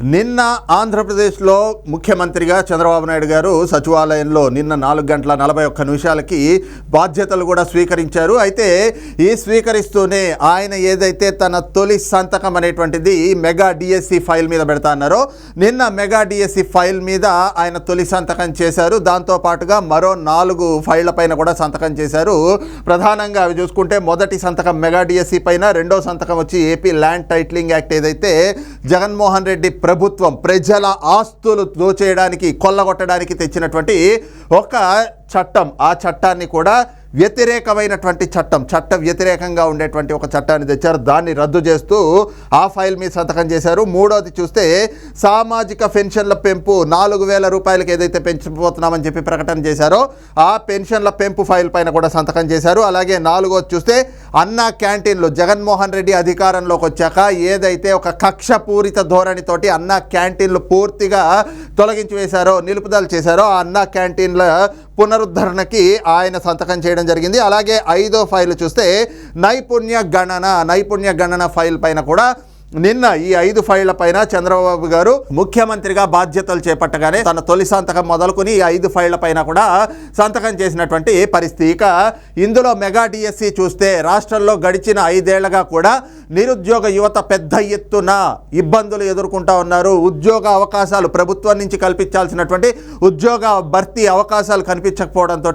నిన్న ఆంధ్రప్రదేశ్లో ముఖ్యమంత్రిగా చంద్రబాబు నాయుడు గారు సచివాలయంలో నిన్న నాలుగు గంటల నలభై ఒక్క నిమిషాలకి బాధ్యతలు కూడా స్వీకరించారు. అయితే ఈ స్వీకరిస్తూనే ఆయన ఏదైతే తన తొలి సంతకం అనేటువంటిది మెగా డిఎస్సి ఫైల్ మీద పెడతా అన్నారో నిన్న మెగా డిఎస్సి ఫైల్ మీద ఆయన తొలి సంతకం చేశారు. దాంతో పాటుగా మరో నాలుగు ఫైళ్ళ పైన కూడా సంతకం చేశారు. ప్రధానంగా అవి చూసుకుంటే మొదటి సంతకం మెగా డిఎస్సి పైన రెండో సంతకం వచ్చి ఏపీ ల్యాండ్ టైటిలింగ్ యాక్ట్ ఏదైతే జగన్మోహన్ రెడ్డి ప్రభుత్వం ప్రజల ఆస్తులు దోచేయడానికి కొల్లగొట్టడానికి తెచ్చినటువంటి ఒక చట్టం. ఆ చట్టాన్ని కూడా వ్యతిరేకమైనటువంటి చట్టం చట్ట వ్యతిరేకంగా ఉండేటువంటి ఒక చట్టాన్ని తెచ్చారు. దాన్ని రద్దు చేస్తూ ఆ ఫైల్ మీద సంతకం చేశారు. మూడోది చూస్తే సామాజిక పెన్షన్ల పెంపు నాలుగు వేల రూపాయలకి ఏదైతే పెంచిపోతున్నామని చెప్పి ప్రకటన చేశారో ఆ పెన్షన్ల పెంపు ఫైల్ పైన కూడా సంతకం చేశారు. అలాగే నాలుగోది చూస్తే అన్నా క్యాంటీన్లు జగన్మోహన్ రెడ్డి అధికారంలోకి వచ్చాక ఏదైతే ఒక కక్షపూరిత ధోరణితోటి అన్నా క్యాంటీన్లు పూర్తిగా తొలగించి వేశారో నిలుపుదల చేశారో ఆ అన్నా క్యాంటీన్ల పునరుద్ధరణకి ఆయన సంతకం చేయడం జరిగింది. అలాగే ఐదో ఫైల్ చూస్తే నైపుణ్య గణన నైపుణ్య గణన ఫైల్ పైన కూడా నిన్న ఈ ఐదు ఫైళ్ళ పైన చంద్రబాబు గారు ముఖ్యమంత్రిగా బాధ్యతలు చేపట్టగానే తన తొలి సంతకం మొదలుకొని ఈ ఐదు ఫైళ్ళ పైన కూడా సంతకం చేసినటువంటి పరిస్థితి. ఇక ఇందులో మెగా డిఎస్సి చూస్తే రాష్ట్రంలో గడిచిన ఐదేళ్ళగా కూడా నిరుద్యోగ యువత పెద్ద ఎత్తున ఇబ్బందులు ఎదుర్కొంటా ఉన్నారు. ఉద్యోగ అవకాశాలు ప్రభుత్వం నుంచి కల్పించాల్సినటువంటి ఉద్యోగ భర్తీ అవకాశాలు కనిపించకపోవడంతో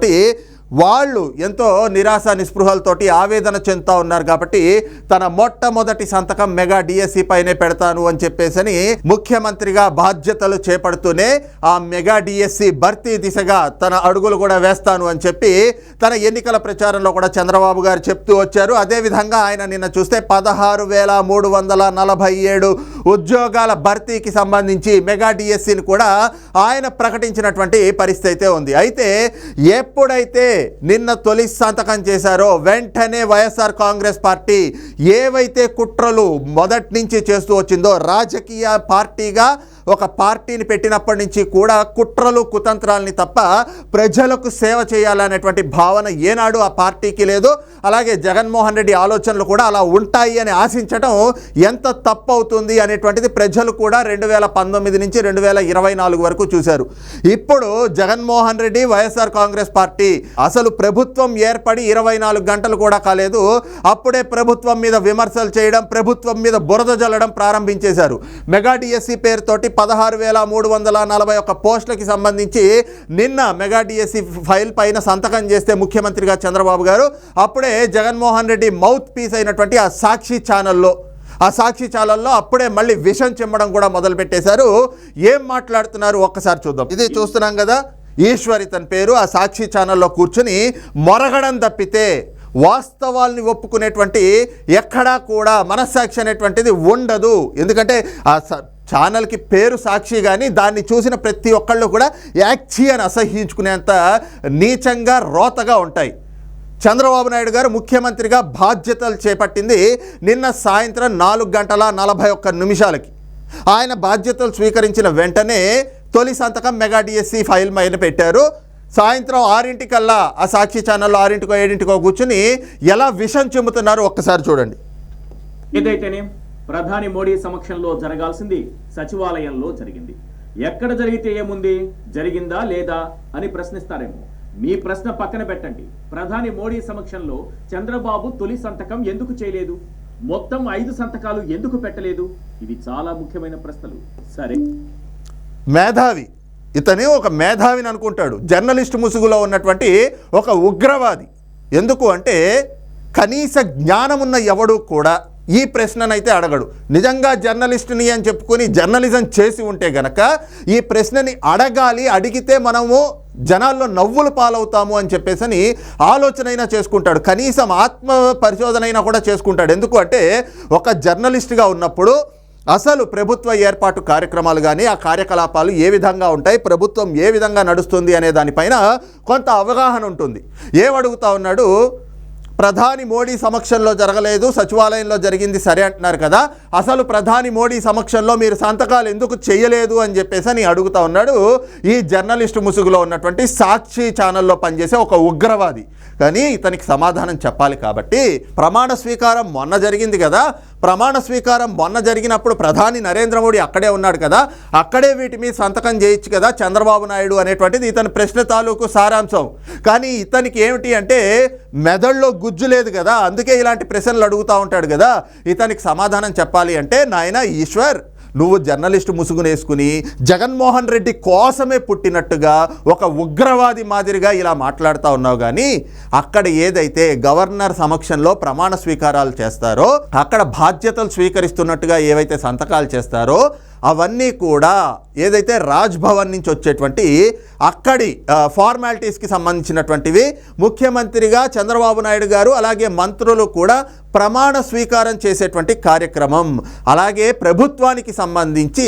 వాళ్ళు ఎంతో నిరాశ నిస్పృహలతోటి ఆవేదన చెందుతూ ఉన్నారు కాబట్టి తన మొట్టమొదటి సంతకం మెగా డిఎస్సి పైనే పెడతాను అని చెప్పేసని ముఖ్యమంత్రిగా బాధ్యతలు చేపడుతూనే ఆ మెగా డిఎస్సి భర్తీ దిశగా తన అడుగులు కూడా వేస్తాను అని చెప్పి తన ఎన్నికల ప్రచారంలో కూడా చంద్రబాబు గారు చెప్తూ వచ్చారు. అదేవిధంగా ఆయన నిన్న చూస్తే పదహారు వేల మూడు వందల నలభై ఏడు ఉద్యోగాల భర్తీకి సంబంధించి మెగా డిఎస్సిని కూడా ఆయన ప్రకటించినటువంటి పరిస్థితి అయితే ఉంది. అయితే ఎప్పుడైతే నిన్న తొలి సంతకం చేశారో వెంటనే వైఎస్ఆర్ కాంగ్రెస్ పార్టీ ఏవైతే కుట్రలు మొదటి నుంచి చేస్తూ వచ్చిందో రాజకీయ పార్టీగా ఒక పార్టీని పెట్టినప్పటి నుంచి కూడా కుట్రలు కుతంత్రాలని తప్ప ప్రజలకు సేవ చేయాలనేటువంటి భావన ఏనాడు ఆ పార్టీకి లేదు. అలాగే జగన్మోహన్ రెడ్డి ఆలోచనలు కూడా అలా ఉంటాయి అని ఆశించడం ఎంత తప్పు అవుతుంది అనేటువంటిది ప్రజలు కూడా రెండు వేల పంతొమ్మిది నుంచి రెండు వేల ఇరవై నాలుగు వరకు చూశారు. ఇప్పుడు జగన్మోహన్ రెడ్డి వైఎస్ఆర్ కాంగ్రెస్ పార్టీ అసలు ప్రభుత్వం ఏర్పడి ఇరవై నాలుగు గంటలు కూడా కాలేదు. అప్పుడే ప్రభుత్వం మీద విమర్శలు చేయడం ప్రభుత్వం మీద బురద జల్లడం ప్రారంభించేశారు. మెగా డిఎస్సి పేరుతోటి పదహారు వేల మూడు వందల నలభై ఒక్క పోస్టులకి సంబంధించి నిన్న మెగా డిఎస్సి ఫైల్ పైన సంతకం చేస్తే ముఖ్యమంత్రిగా చంద్రబాబు గారు అప్పుడే జగన్మోహన్ రెడ్డి మౌత్ పీస్ అయినటువంటి ఆ సాక్షి ఛానల్లో ఆ సాక్షి ఛానల్లో అప్పుడే మళ్ళీ విషం చిమ్మడం కూడా మొదలు పెట్టేశారు ఏం మాట్లాడుతున్నారు? ఒక్కసారి చూద్దాం. ఇది చూస్తున్నాం కదా ఈశ్వరి తన పేరు ఆ సాక్షి ఛానల్లో కూర్చుని మొరగడం తప్పితే వాస్తవాల్ని ఒప్పుకునేటువంటి ఎక్కడా కూడా మనస్సాక్షి అనేటువంటిది ఉండదు. ఎందుకంటే ఆ ఛానల్కి పేరు సాక్షి కానీ దాన్ని చూసిన ప్రతి ఒక్కళ్ళు కూడా యాక్చి అని అసహ్యించుకునేంత నీచంగా రోతగా ఉంటాయి. చంద్రబాబు నాయుడు గారు ముఖ్యమంత్రిగా బాధ్యతలు చేపట్టింది నిన్న సాయంత్రం నాలుగు గంటల నలభై ఒక్క నిమిషాలకి. ఆయన బాధ్యతలు స్వీకరించిన వెంటనే తొలి సంతకం మెగా డిఎస్సి ఫైల్ పైన పెట్టారు. సాయంత్రం ఆరింటికల్లా ఆ సాక్షి ఛానల్లో ఆరింటికో ఏడింటికో కూర్చుని ఎలా విషం చెమ్ముతున్నారో ఒక్కసారి చూడండి. ఏదైతేనే? ప్రధాని మోడీ సమక్షంలో జరగాల్సింది సచివాలయంలో జరిగింది. ఎక్కడ జరిగితే ఏముంది? జరిగిందా లేదా అని ప్రశ్నిస్తారేమో. మీ ప్రశ్న పక్కన పెట్టండి. ప్రధాని మోడీ సమక్షంలో చంద్రబాబు తొలి సంతకం ఎందుకు చేయలేదు? మొత్తం ఐదు సంతకాలు ఎందుకు పెట్టలేదు? ఇవి చాలా ముఖ్యమైన ప్రశ్నలు. సరే. మేధావి. ఇతని ఒక మేధావిని అనుకుంటాడు. జర్నలిస్ట్ ముసుగులో ఉన్నటువంటి ఒక ఉగ్రవాది. ఎందుకు అంటే కనీస జ్ఞానమున్న ఎవడు కూడా ఈ ప్రశ్ననైతే అడగడు. నిజంగా జర్నలిస్ట్ని అని చెప్పుకొని జర్నలిజం చేసి ఉంటే గనక ఈ ప్రశ్నని అడగాలి అడిగితే మనము జనాల్లో నవ్వులు పాలవుతాము అని చెప్పేసి ఆలోచన అయినా చేసుకుంటాడు. కనీసం ఆత్మ పరిశోధన అయినా కూడా చేసుకుంటాడు. ఎందుకు అంటే ఒక జర్నలిస్ట్గా ఉన్నప్పుడు అసలు ప్రభుత్వ ఏర్పాటు కార్యక్రమాలు కానీ ఆ కార్యకలాపాలు ఏ విధంగా ఉంటాయి ప్రభుత్వం ఏ విధంగా నడుస్తుంది అనే దానిపైన కొంత అవగాహన ఉంటుంది. ఏమడుగుతా ఉన్నాడు? ప్రధాని మోడీ సమక్షంలో జరగలేదు సచివాలయంలో జరిగింది సరే అంటున్నారు కదా. అసలు ప్రధాని మోడీ సమక్షంలో మీరు సంతకాలు ఎందుకు చేయలేదు అని చెప్పేసి అని అడుగుతా ఉన్నాడు ఈ జర్నలిస్ట్ ముసుగులో ఉన్నటువంటి సాక్షి ఛానల్లో పనిచేసే ఒక ఉగ్రవాది. కానీ ఇతనికి సమాధానం చెప్పాలి కాబట్టి ప్రమాణ స్వీకారం మొన్న జరిగింది కదా. ప్రమాణ స్వీకారం మొన్న జరిగినప్పుడు ప్రధాని నరేంద్ర మోడీ అక్కడే ఉన్నాడు కదా అక్కడే వీటి మీద సంతకం చేయొచ్చు కదా చంద్రబాబు నాయుడు అనేటువంటిది ఇతని ప్రశ్న తాలూకు సారాంశం. కానీ ఇతనికి ఏమిటి అంటే మెదడులో గుజ్జు లేదు కదా అందుకే ఇలాంటి ప్రశ్నలు అడుగుతూ ఉంటాడు కదా ఇతనికి సమాధానం చెప్పాలి అంటే నాయన ఈశ్వర్ నువ్వు జర్నలిస్ట్ ముసుగునేసుకుని జగన్మోహన్ రెడ్డి కోసమే పుట్టినట్టుగా ఒక ఉగ్రవాది మాదిరిగా ఇలా మాట్లాడుతూ ఉన్నావు కానీ అక్కడ ఏదైతే గవర్నర్ సమక్షంలో ప్రమాణ స్వీకారాలు చేస్తారో అక్కడ బాధ్యతలు స్వీకరిస్తున్నట్టుగా ఏవైతే సంతకాలు చేస్తారో అవన్నీ కూడా ఏదైతే రాజ్ భవన్ నుంచి వచ్చేటువంటి అక్కడి ఫార్మాలిటీస్కి సంబంధించినటువంటివి ముఖ్యమంత్రిగా చంద్రబాబు నాయుడు గారు అలాగే మంత్రులు కూడా ప్రమాణ స్వీకారం చేసేటువంటి కార్యక్రమం. అలాగే ప్రభుత్వానికి సంబంధించి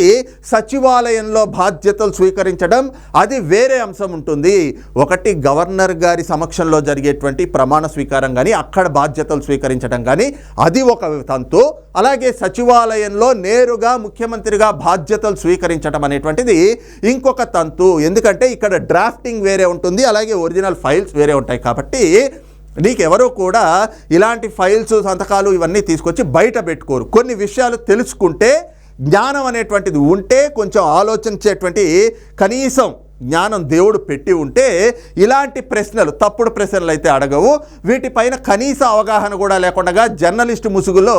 సచివాలయంలో బాధ్యతలు స్వీకరించడం అది వేరే అంశం ఉంటుంది. ఒకటి గవర్నర్ గారి సమక్షంలో జరిగేటువంటి ప్రమాణ స్వీకారం కానీ అక్కడ బాధ్యతలు స్వీకరించడం కానీ అది ఒక తంతు. అలాగే సచివాలయంలో నేరుగా ముఖ్యమంత్రిగా బాధ్యతలు స్వీకరించడం అనేటువంటిది ఇంకొక తంతు. ఎందుకంటే ఇక్కడ డ్రాఫ్టింగ్ వేరే ఉంటుంది అలాగే ఒరిజినల్ ఫైల్స్ వేరే ఉంటాయి కాబట్టి నీకెవరూ కూడా ఇలాంటి ఫైల్స్ సంతకాలు ఇవన్నీ తీసుకొచ్చి బయట పెట్టుకోరు. కొన్ని విషయాలు తెలుసుకుంటే జ్ఞానం అనేటువంటిది ఉంటే కొంచెం ఆలోచించేటువంటి కనీసం జ్ఞానం దేవుడు పెట్టి ఉంటే ఇలాంటి ప్రశ్నలు తప్పుడు ప్రశ్నలు అయితే అడగవు. వీటిపైన కనీస అవగాహన కూడా లేకుండా జర్నలిస్టు ముసుగులో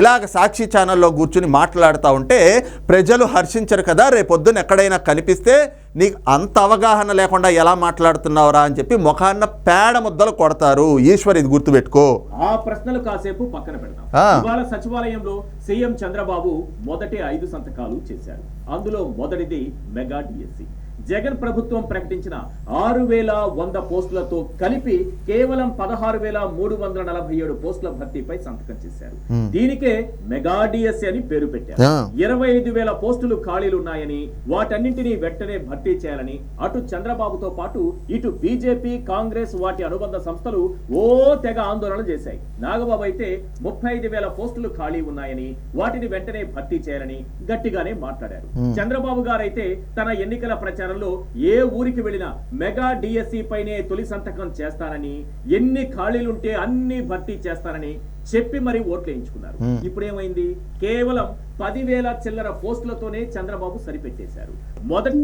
ఇలాగ సాక్షి ఛానల్లో కూర్చుని మాట్లాడుతూ ఉంటే ప్రజలు హర్షించరు కదా రేపొద్దున ఎక్కడైనా కనిపిస్తే నీకు అంత అవగాహన లేకుండా ఎలా మాట్లాడుతున్నావురా అని చెప్పి ముఖాన్న పేడ ముద్దలు కొడతారు. ఈశ్వర్ ఇది గుర్తుపెట్టుకో. ఆ ప్రశ్నలు కాసేపు పక్కన. ఇవాళ సచివాలయంలో సీఎం చంద్రబాబు మొదటి ఐదు సంతకాలు చేశారు. అందులో మొదటిది మెగా డిఎస్సి. జగన్ ప్రభుత్వం ప్రకటించిన ఆరు వేల వంద పోస్టులతో కలిపి కేవలం పదహారు వేల మూడు వందల నలభై ఏడు పోస్టుల భర్తీపై సంతకం చేశారు. దీనికే మెగా డిఎస్సి అని పేరు పెట్టారు. ఇరవై ఐదు వేల పోస్టులు ఖాళీలు ఉన్నాయని వాటన్నింటినీ వెంటనే భర్తీ చేయాలని అటు చంద్రబాబుతో పాటు ఇటు బీజేపీ కాంగ్రెస్ వాటి అనుబంధ సంస్థలు ఓ తెగ ఆందోళన చేశాయి. నాగబాబు అయితే ముప్పై ఐదు వేల పోస్టులు ఖాళీ ఉన్నాయని వాటిని వెంటనే భర్తీ చేయాలని గట్టిగానే మాట్లాడారు. చంద్రబాబు గారైతే తన ఎన్నికల ప్రచారంలో ఏ ఊరికి వెళ్ళినా మెగా డిఎస్సి పైనే తొలి సంతకం చేస్తానని ఎన్ని ఖాళీలుంటే అన్ని భర్తీ చేస్తానని చెప్పి మరి ఓట్లు వేయించుకున్నారు. ఇప్పుడు ఏమైంది కేవలం పదివేల చిల్లర పోస్టులతోనే చంద్రబాబు సరిపెట్టేశారు. మొదటి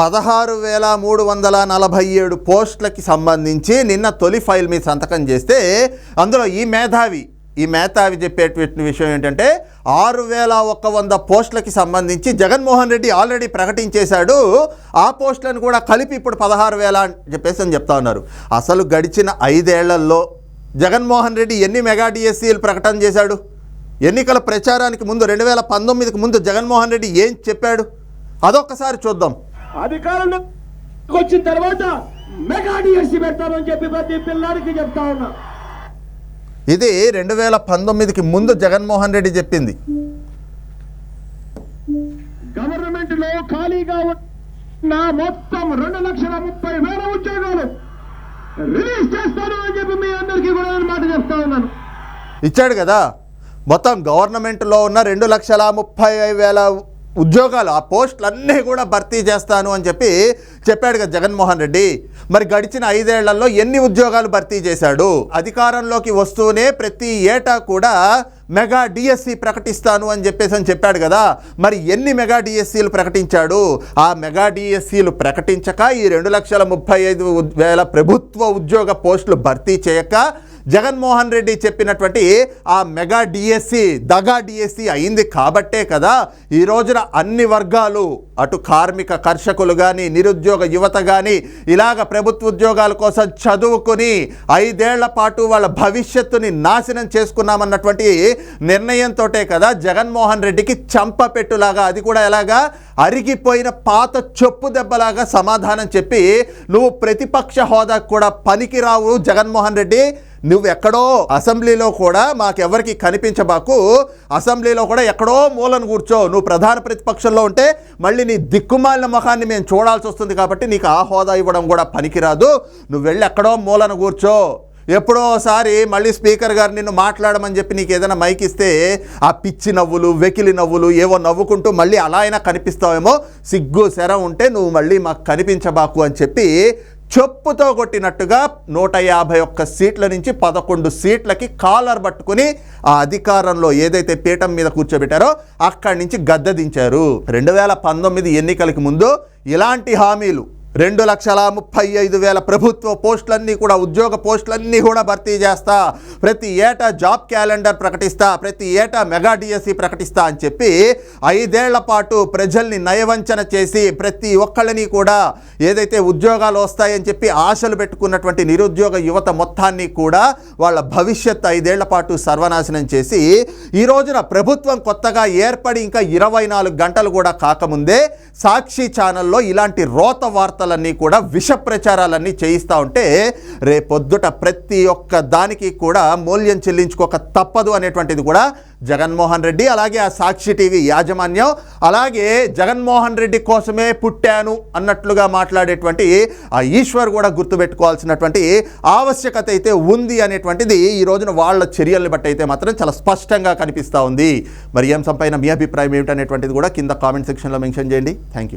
పదహారు వేల మూడు వందల నలభై ఏడు పోస్టులకి సంబంధించి నిన్న తొలి ఫైల్ మీద సంతకం చేస్తే అందులో ఈ మేధావి ఈ మేధావి చెప్పేటువంటి విషయం ఏంటంటే ఆరు వేల ఒక్క వంద పోస్టులకి సంబంధించి జగన్మోహన్ రెడ్డి ఆల్రెడీ ప్రకటించేశాడు. ఆ పోస్టులను కూడా కలిపి ఇప్పుడు పదహారు వేల అని చెప్పేసి అని చెప్తా ఉన్నారు. అసలు గడిచిన ఐదేళ్ళలో జగన్మోహన్ రెడ్డి ఎన్ని మెగా డిఎస్సీలు ప్రకటన చేశాడు? ఎన్నికల ప్రచారానికి ముందు రెండు వేల పంతొమ్మిదికి ముందు జగన్మోహన్ రెడ్డి ఏం చెప్పాడు? అదొక్కసారి చూద్దాం. అధికారంలో వచ్చిన తర్వాత మెగా డిఎస్సీ పెడతామని చెప్పి ప్రతి పిల్లాడికి చెప్తా ఉన్నా. ఇది రెండు వేల పంతొమ్మిదికి ముందు జగన్మోహన్ రెడ్డి చెప్పింది. గవర్నమెంట్లో ఖాళీగా ఉన్న మొత్తం రెండు లక్షల ముప్పై వేల ఉద్యోగాలు రిలీజ్ చేస్తాను అని చెప్పి మీ అందరికీ కూడా నేను మాట చెప్తా ఉన్నాను. ఇచ్చాడు కదా. మొత్తం గవర్నమెంట్లో ఉన్న రెండు లక్షల ముప్పై వేల ఉద్యోగాలు ఆ పోస్టులన్నీ కూడా భర్తీ చేస్తాను అని చెప్పి చెప్పాడు కదా జగన్మోహన్ రెడ్డి. మరి గడిచిన ఐదేళ్ళలో ఎన్ని ఉద్యోగాలు భర్తీ చేశాడు? అధికారంలోకి వస్తూనే ప్రతి ఏటా కూడా మెగా డిఎస్సి ప్రకటిస్తాను అని చెప్పేసి అని చెప్పాడు కదా. మరి ఎన్ని మెగా డిఎస్సీలు ప్రకటించాడు? ఆ మెగా డిఎస్సీలు ప్రకటించక ఈ రెండు లక్షల ముప్పై ఐదు వేల ప్రభుత్వ ఉద్యోగ పోస్టులు భర్తీ చేయక జగన్మోహన్ రెడ్డి చెప్పినటువంటి ఆ మెగా డిఎస్సి దగా డిఎస్సి అయింది కాబట్టే కదా ఈ రోజున అన్ని వర్గాలు అటు కార్మిక కర్షకులు కానీ నిరుద్యోగ యువత కానీ ఇలాగ ప్రభుత్వ ఉద్యోగాల కోసం చదువుకుని ఐదేళ్ళ పాటు వాళ్ళ భవిష్యత్తుని నాశనం చేసుకున్నామన్నటువంటి నిర్ణయంతో కదా జగన్మోహన్ రెడ్డికి చంపపెట్టులాగా అది కూడా ఎలాగా అరిగిపోయిన పాత చెప్పు దెబ్బలాగా సమాధానం చెప్పి నువ్వు ప్రతిపక్ష హోదా కూడా పనికిరావు జగన్మోహన్ రెడ్డి. నువ్వు ఎక్కడో అసెంబ్లీలో కూడా మాకెవరికి కనిపించబాకు అసెంబ్లీలో కూడా ఎక్కడో మూలను కూర్చో. నువ్వు ప్రధాన ప్రతిపక్షంలో ఉంటే మళ్ళీ నీ దిక్కుమాలిన ముఖాన్ని మేము చూడాల్సి వస్తుంది కాబట్టి నీకు ఆ హోదా ఇవ్వడం కూడా పనికిరాదు. నువ్వు వెళ్ళి ఎక్కడో మూలను కూర్చో. ఎప్పుడోసారి మళ్ళీ స్పీకర్ గారు నిన్ను మాట్లాడమని చెప్పి నీకు ఏదైనా మైక్ ఇస్తే ఆ పిచ్చి నవ్వులు వెకిలి నవ్వులు ఏవో నవ్వుకుంటూ మళ్ళీ అలా అయినా కనిపిస్తావేమో. సిగ్గు శరం ఉంటే నువ్వు మళ్ళీ మాకు కనిపించబాకు అని చెప్పి చెప్పుతో కొట్టినట్టుగా నూట యాభై ఒక్క సీట్ల నుంచి పదకొండు సీట్లకి కాలర్ పట్టుకుని ఆ అధికారంలో ఏదైతే పీఠం మీద కూర్చోబెట్టారో అక్కడి నుంచి గద్దె దించారు. రెండు వేల పంతొమ్మిది ఎన్నికలకి ముందు ఇలాంటి హామీలు రెండు లక్షల ముప్పై ఐదు వేల ప్రభుత్వ పోస్టులన్నీ కూడా ఉద్యోగ పోస్టులన్నీ కూడా భర్తీ చేస్తా. ప్రతి ఏటా జాబ్ క్యాలెండర్ ప్రకటిస్తా ప్రతి ఏటా మెగా డిఎస్సి ప్రకటిస్తా అని చెప్పి ఐదేళ్ళ పాటు ప్రజల్ని నయవంచన చేసి ప్రతి ఒక్కళ్ళని కూడా ఏదైతే ఉద్యోగాలు వస్తాయని చెప్పి ఆశలు పెట్టుకున్నటువంటి నిరుద్యోగ యువత మొత్తాన్ని కూడా వాళ్ళ భవిష్యత్ ఐదేళ్ళ పాటు సర్వనాశనం చేసి ఈ రోజున ప్రభుత్వం కొత్తగా ఏర్పడి ఇంకా ఇరవై నాలుగు గంటలు కూడా కాకముందే సాక్షి ఛానల్లో ఇలాంటి రోత వార్త వార్తలన్నీ కూడా విష ప్రచారాలన్నీ చేయిస్తూ ఉంటే రేపొద్దుట ప్రతి ఒక్క దానికి కూడా మూల్యం చెల్లించుకోక తప్పదు అనేటువంటిది కూడా జగన్మోహన్ రెడ్డి అలాగే ఆ సాక్షి టీవీ యాజమాన్యం అలాగే జగన్మోహన్ రెడ్డి కోసమే పుట్టాను అన్నట్లుగా మాట్లాడేటువంటి ఆ ఈశ్వర్ కూడా గుర్తుపెట్టుకోవాల్సినటువంటి ఆవశ్యకత అయితే ఉంది అనేటువంటిది ఈ రోజున వాళ్ళ చర్యల్ని బట్టి అయితే మాత్రం చాలా స్పష్టంగా కనిపిస్తూ ఉంది. మరి ఏం సంపైన మీ అభిప్రాయం ఏమిటనేటువంటిది కూడా కింద కామెంట్ సెక్షన్లో మెన్షన్ చేయండి. Thank you.